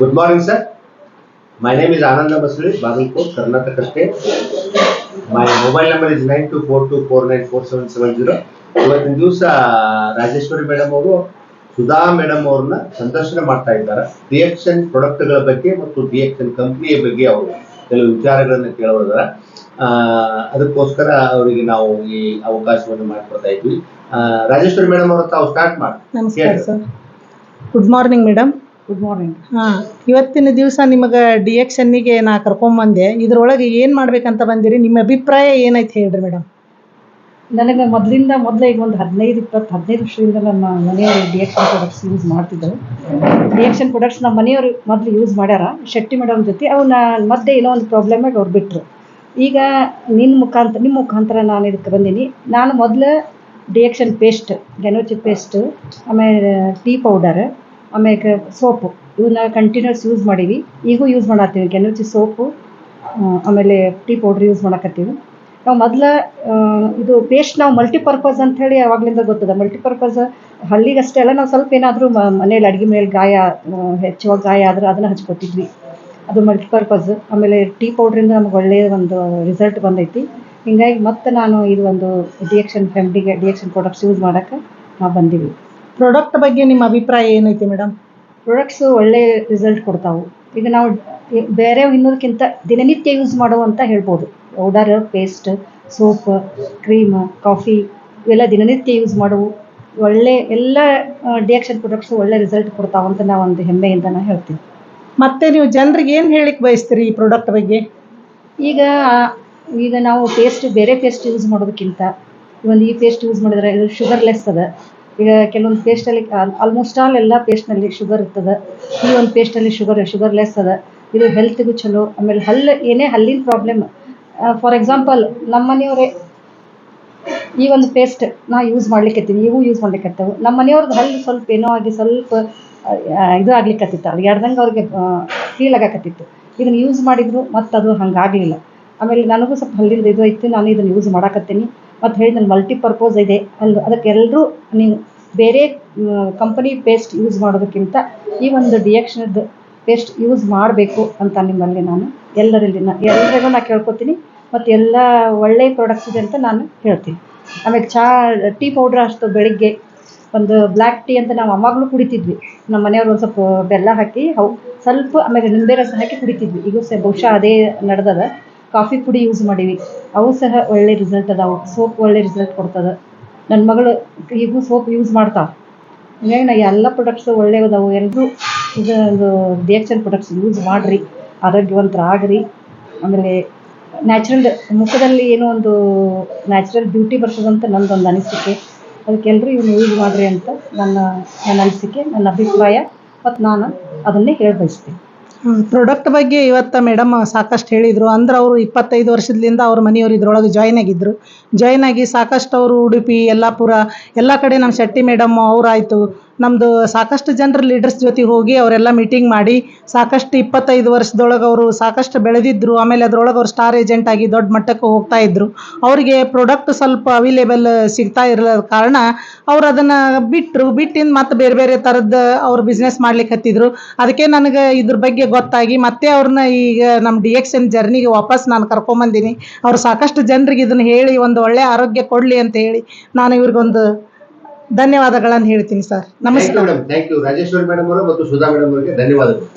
Good morning, sir. My name is Ananda Basri, Bagalkot, Karnataka State. My mobile number is nine two four two four nine four seven seven zero ಇವತ್ತಿನ ದಿವಸ Rajeshwari madam ಅವರು Sudha madam ಅವ್ರನ್ನ ಸಂದರ್ಶನ ಮಾಡ್ತಾ ಇದ್ದಾರೆ. ಡಿಎಕ್ಷನ್ ಪ್ರಾಡಕ್ಟ್ಗಳ ಬಗ್ಗೆ ಮತ್ತು ಡಿಎಕ್ಷನ್ ಕಂಪ್ನಿಯ ಬಗ್ಗೆ ಅವರು ಕೆಲವು ವಿಚಾರಗಳನ್ನ ಕೇಳೋದಾರ ಅದಕ್ಕೋಸ್ಕರ ಅವರಿಗೆ ನಾವು ಈ ಅವಕಾಶವನ್ನು ಮಾಡಿಕೊಡ್ತಾ ಇದ್ವಿ. ರಾಜೇಶ್ವರಿ ಮೇಡಮ್ ಅವರು ತಾವು ಸ್ಟಾರ್ಟ್ ಮಾಡಿ. Good morning madam good morning ಹಾಂ ಇವತ್ತಿನ ದಿವಸ ನಿಮಗೆ ಡಿ ಎಕ್ಷನ್ನಿಗೆ ನಾ ಕರ್ಕೊಂಬಂದೆ ಇದ್ರೊಳಗೆ ಏನು ಮಾಡ್ಬೇಕಂತ ಬಂದಿರಿ? ನಿಮ್ಮ ಅಭಿಪ್ರಾಯ ಏನೈತೆ ಹೇಳ್ರಿ ಮೇಡಮ್ ನನಗೆ ಮೊದಲಿಂದ ಮೊದಲೇ ಈಗ ಒಂದು ಹದಿನೈದು ಇಪ್ಪತ್ತು ಹದಿನೈದು ವರ್ಷದಿಂದ ನಮ್ಮ ಮನೆಯವರು ಡಿಎಕ್ಷನ್ ಪ್ರಾಡಕ್ಟ್ಸ್ ಯೂಸ್ ಮಾಡ್ತಿದ್ದರು. ಡಿಎಕ್ಷನ್ ಪ್ರಾಡಕ್ಟ್ಸ್ ನಮ್ಮ ಮನೆಯವರು ಮೊದಲು ಯೂಸ್ ಮಾಡ್ಯಾರ. ಶೆಟ್ಟಿ ಮೇಡಮ್ ಜೊತೆ ಅವನ್ನ ಮಧ್ಯೆ ಏನೋ ಒಂದು ಪ್ರಾಬ್ಲಮಾಗಿ ಅವ್ರು ಬಿಟ್ಟರು ಈಗ ನಿನ್ನ ಮುಖಾಂತರ ನಿಮ್ಮ ಮುಖಾಂತರ ನಾನು ಇದಕ್ಕೆ ಬಂದೀನಿ. ನಾನು ಮೊದಲು ಡಿಎಕ್ಷನ್ ಪೇಸ್ಟ್ ಗೆನೋಚಿ ಪೇಸ್ಟ್ ಆಮೇಲೆ ಟೀ ಪೌಡರ್ ಆಮೇಲೆ ಸೋಪು. ಇವನ್ನ ಕಂಟಿನ್ಯೂಸ್ ಯೂಸ್ ಮಾಡೀವಿ. ಈಗೂ ಯೂಸ್ ಮಾಡತ್ತೀವಿ. ಕೆನರ್ಜಿ ಸೋಪು ಆಮೇಲೆ ಟೀ ಪೌಡ್ರ್ ಯೂಸ್ ಮಾಡಕತ್ತೀವಿ. ನಾವು ಮೊದಲ ಇದು ಪೇಸ್ಟ್ ನಾವು ಮಲ್ಟಿಪರ್ಪಸ್ ಅಂತ ಹೇಳಿ ಯಾವಾಗಲಿಂದ ಗೊತ್ತದ? ಮಲ್ಟಿಪರ್ಪಸ್ ಹಳ್ಳಿಗಷ್ಟೇ ಅಲ್ಲ, ನಾವು ಸ್ವಲ್ಪ ಏನಾದರೂ ಮನೇಲಿ ಅಡುಗೆ ಮೇಲೆ ಗಾಯ ಹೆಚ್ಚುವಾಗ ಗಾಯ ಆದ್ರೆ ಅದನ್ನು ಹಚ್ಕೊತಿದ್ವಿ. ಅದು ಮಲ್ಟಿಪರ್ಪಸ್ ಆಮೇಲೆ ಟೀ ಪೌಡ್ರಿಂದ ನಮ್ಗೆ ಒಳ್ಳೆಯ ಒಂದು ರಿಸಲ್ಟ್ ಬಂದೈತಿ. ಹಿಂಗಾಗಿ ಮತ್ತೆ ನಾನು ಇದು ಒಂದು ಡಿಎಕ್ಷನ್ ಫ್ಯಾಮ್ಲಿಗೆ ಡಿಎಕ್ಷನ್ ಪ್ರಾಡಕ್ಟ್ಸ್ ಯೂಸ್ ಮಾಡೋಕ್ಕೆ ನಾವು ಬಂದೀವಿ. ಪ್ರಾಡಕ್ಟ್ ಬಗ್ಗೆ ನಿಮ್ಮ ಅಭಿಪ್ರಾಯ ಏನೈತಿ ಮೇಡಮ್? ಪ್ರಾಡಕ್ಟ್ಸು ಒಳ್ಳೆ ರಿಸಲ್ಟ್ ಕೊಡ್ತಾವೆ. ಈಗ ನಾವು ಬೇರೆ ಇನ್ನೋದಕ್ಕಿಂತ ದಿನನಿತ್ಯ ಯೂಸ್ ಮಾಡೋ ಅಂತ ಹೇಳ್ಬೋದು. Powder paste soap cream coffee ಇವೆಲ್ಲ ದಿನನಿತ್ಯ ಯೂಸ್ ಮಾಡುವು. ಒಳ್ಳೆ ಎಲ್ಲ ಡಿಯಾಕ್ಷನ್ ಪ್ರಾಡಕ್ಟ್ಸು ಒಳ್ಳೆ ರಿಸಲ್ಟ್ ಕೊಡ್ತಾವೆ ಅಂತ ನಾವು ಒಂದು ಹೆಮ್ಮೆಯಿಂದ ನಾನು ಹೇಳ್ತೀವಿ ಮತ್ತೆ ನೀವು ಜನರಿಗೆ ಏನು ಹೇಳಿಕ್ ಬಯಸ್ತೀರಿ ಈ ಪ್ರಾಡಕ್ಟ್ ಬಗ್ಗೆ? ಈಗ ಈಗ ನಾವು ಪೇಸ್ಟ್ ಬೇರೆ ಪೇಸ್ಟ್ ಯೂಸ್ ಮಾಡೋದಕ್ಕಿಂತ ಒಂದು ಈ ಪೇಸ್ಟ್ ಯೂಸ್ ಮಾಡಿದ್ರೆ ಇದು ಶುಗರ್ಲೆಸ್ ಅದ. ಈಗ ಕೆಲವೊಂದು ಪೇಸ್ಟಲ್ಲಿ ಆಲ್ಮೋಸ್ಟ್ ಆಲ್ ಎಲ್ಲ ಪೇಸ್ಟ್ನಲ್ಲಿ ಶುಗರ್ ಇರ್ತದೆ. ಈ ಒಂದು ಪೇಸ್ಟಲ್ಲಿ ಶುಗರ್ ಶುಗರ್ ಲೆಸ್ ಅದ. ಇದು ಹೆಲ್ತ್ಗೂ ಚಲೋ. ಆಮೇಲೆ ಹಲ್ಲು, ಏನೇ ಹಲ್ಲಿನ ಪ್ರಾಬ್ಲಮ್ ಫಾರ್ ಎಕ್ಸಾಂಪಲ್ ನಮ್ಮ ಮನೆಯವರೇ, ಈ ಒಂದು ಪೇಸ್ಟ್ ನಾ ಯೂಸ್ ಮಾಡ್ಲಿಕ್ಕತ್ತೀನಿ ಇವು ಯೂಸ್ ಮಾಡ್ಲಿಕ್ಕತ್ತವು ನಮ್ಮ ಮನೆಯವ್ರದ್ದು ಹಲ್ಲು ಸ್ವಲ್ಪ ಏನೋ ಆಗಿ ಸ್ವಲ್ಪ ಇದು ಆಗ್ಲಿಕ್ಕತ್ತಿತ್ತು ಅದು ಎಡ್ದಂಗೆ ಅವ್ರಿಗೆ ಫೀಲ್ ಆಗಕತ್ತಿತ್ತು. ಇದನ್ನು ಯೂಸ್ ಮಾಡಿದ್ರು ಮತ್ತು ಅದು ಹಂಗಾಗಲಿಲ್ಲ ಆಮೇಲೆ ನನಗೂ ಸ್ವಲ್ಪ ಹಲ್ಲಿಂದ ಇದು ಐತಿ, ನಾನು ಇದನ್ನು ಯೂಸ್ ಮಾಡಾಕತ್ತೀನಿ. ಮತ್ತು ಮಲ್ಟಿ ಮಲ್ಟಿಪರ್ಪೋಸ್ ಇದೆ. ಅಲ್ಲಿ, ಅದಕ್ಕೆ ಎಲ್ಲರೂ ನೀವು ಬೇರೆ ಕಂಪನಿ ಪೇಸ್ಟ್ ಯೂಸ್ ಮಾಡೋದಕ್ಕಿಂತ ಈ ಒಂದು ಡಿಯಕ್ಷನದ್ದು ಪೇಸ್ಟ್ ಯೂಸ್ ಮಾಡಬೇಕು ಅಂತ ನಿಮ್ಮಲ್ಲಿ ನಾನು ಎಲ್ಲರಲ್ಲಿ ನಾ ಎಲ್ಲರಿಗೂ ನಾನು ಕೇಳ್ಕೊತೀನಿ ಮತ್ತು ಎಲ್ಲ ಒಳ್ಳೆಯ ಪ್ರಾಡಕ್ಟ್ಸ್ ಇದೆ ಅಂತ ನಾನು ಹೇಳ್ತೀನಿ. ಆಮೇಲೆ ಚಹಾ ಟೀ ಪೌಡ್ರ್ ಅಷ್ಟು ಬೆಳಿಗ್ಗೆ ಒಂದು ಬ್ಲ್ಯಾಕ್ ಟೀ ಅಂತ ನಾವು ಅವಾಗಲೂ ಕುಡಿತಿದ್ವಿ. ನಮ್ಮ ಮನೆಯವ್ರು ಒಂದು ಸ್ವಲ್ಪ ಬೆಲ್ಲ ಹಾಕಿ ಅವು ಸ್ವಲ್ಪ ಆಮೇಲೆ ನಿಂಬೆ ರಸ ಹಾಕಿ ಕುಡಿತಿದ್ವಿ. ಈಗ ಸಹ ಬಹುಶಃ ಅದೇ ನಡೆದದ. ಕಾಫಿ ಪುಡಿ ಯೂಸ್ ಮಾಡೀವಿ. ಅವು ಸಹ ಒಳ್ಳೆ ರಿಸಲ್ಟ್ ಅದಾವು. ಸೋಪ್ ಒಳ್ಳೆ ರಿಸಲ್ಟ್ ಕೊಡ್ತದೆ. ನನ್ನ ಮಗಳು ಈಗೂ ಸೋಪ್ ಯೂಸ್ ಮಾಡ್ತಾ. ಹೀಗಾಗಿ ನಾ ಎಲ್ಲ ಪ್ರಾಡಕ್ಟ್ಸ್ ಒಳ್ಳೆಯದಾವು ಎಲ್ಲರೂ ಇದೊಂದು ಡಿಎಕ್ಷನ್ ಪ್ರೊಡಕ್ಟ್ಸ್ ಯೂಸ್ ಮಾಡಿರಿ. ಆರೋಗ್ಯವಂತರಾಗ್ರಿ ಆಮೇಲೆ ನ್ಯಾಚುರಲ್ ಮುಖದಲ್ಲಿ ಏನೋ ಒಂದು ನ್ಯಾಚುರಲ್ ಬ್ಯೂಟಿ ಬರ್ತದಂತ ನಂದೊಂದು ಅನಿಸಿಕೆ. ಅದಕ್ಕೆ ಎಲ್ಲರೂ ಇವನು ಯೂಸ್ ಮಾಡಿರಿ ಅಂತ ನನ್ನ ನನ್ನ ಅನಿಸಿಕೆ, ನನ್ನ ಅಭಿಪ್ರಾಯ. ಮತ್ತು ನಾನು ಅದನ್ನೇ ಹೇಳಿ ಬಯಸ್ತೀನಿ. ಪ್ರಾಡಕ್ಟ್ ಬಗ್ಗೆ ಇವತ್ತು ಮೇಡಮ್ ಸಾಕಷ್ಟು ಹೇಳಿದರು. ಅಂದ್ರೆ ಅವರು ಇಪ್ಪತ್ತೈದು ವರ್ಷದಿಂದ ಅವ್ರ ಮನೆಯವರು ಇದ್ರೊಳಗೆ ಜಾಯ್ನ್ ಆಗಿದ್ದರು ಜಾಯ್ನ್ ಆಗಿ ಸಾಕಷ್ಟು ಅವರು ಉಡುಪಿ, ಯಲ್ಲಾಪುರ, ಎಲ್ಲ ಕಡೆ ನಮ್ಮ ಶೆಟ್ಟಿ ಮೇಡಮ್ ಅವರಾಯಿತು ನಮ್ಮದು ಸಾಕಷ್ಟು ಜನರು ಲೀಡರ್ಸ್ ಜೊತೆ ಹೋಗಿ ಅವರೆಲ್ಲ ಮೀಟಿಂಗ್ ಮಾಡಿ ಸಾಕಷ್ಟು ಇಪ್ಪತ್ತೈದು ವರ್ಷದೊಳಗೆ ಅವರು ಸಾಕಷ್ಟು ಬೆಳೆದಿದ್ದರು ಆಮೇಲೆ ಅದರೊಳಗೆ ಅವ್ರು ಸ್ಟಾರ್ ಏಜೆಂಟ್ ಆಗಿ ದೊಡ್ಡ ಮಟ್ಟಕ್ಕೆ ಹೋಗ್ತಾ ಇದ್ದರು ಅವರಿಗೆ ಪ್ರಾಡಕ್ಟ್ ಸ್ವಲ್ಪ ಅವೈಲೇಬಲ್ ಸಿಗ್ತಾ ಇರಲಿಲ್ಲ ಕಾರಣ ಅವ್ರು ಅದನ್ನು ಬಿಟ್ಟರು ಬಿಟ್ಟಿಂದ ಮತ್ತೆ ಬೇರೆ ಬೇರೆ ಥರದ ಅವ್ರು ಬಿಸ್ನೆಸ್ ಮಾಡ್ಲಿಕ್ಕೆ ಹತ್ತಿದ್ರು. ಅದಕ್ಕೆ ನನಗೆ ಇದ್ರ ಬಗ್ಗೆ ಗೊತ್ತಾಗಿ ಮತ್ತೆ ಅವ್ರನ್ನ ಈಗ ನಮ್ಮ ಡಿ ಎಕ್ಸ್ ಜರ್ನಿಗೆ ವಾಪಸ್ ನಾನು ಕರ್ಕೊಂಬಂದಿನಿ. ಅವ್ರು ಸಾಕಷ್ಟು ಜನರಿಗೆ ಇದನ್ನು ಹೇಳಿ ಒಂದು ಒಳ್ಳೆ ಆರೋಗ್ಯ ಕೊಡಲಿ ಅಂತ ಹೇಳಿ ನಾನು ಇವ್ರಿಗೊಂದು ಧನ್ಯವಾದಗಳನ್ನು ಹೇಳ್ತೀನಿ ಸರ್. ನಮಸ್ಕಾರ. Madam thank you Rajeshwari madam ಅವರು ಮತ್ತು ಸುಧಾ ಮೇಡಮ್ ಅವರಿಗೆ ಧನ್ಯವಾದಗಳು.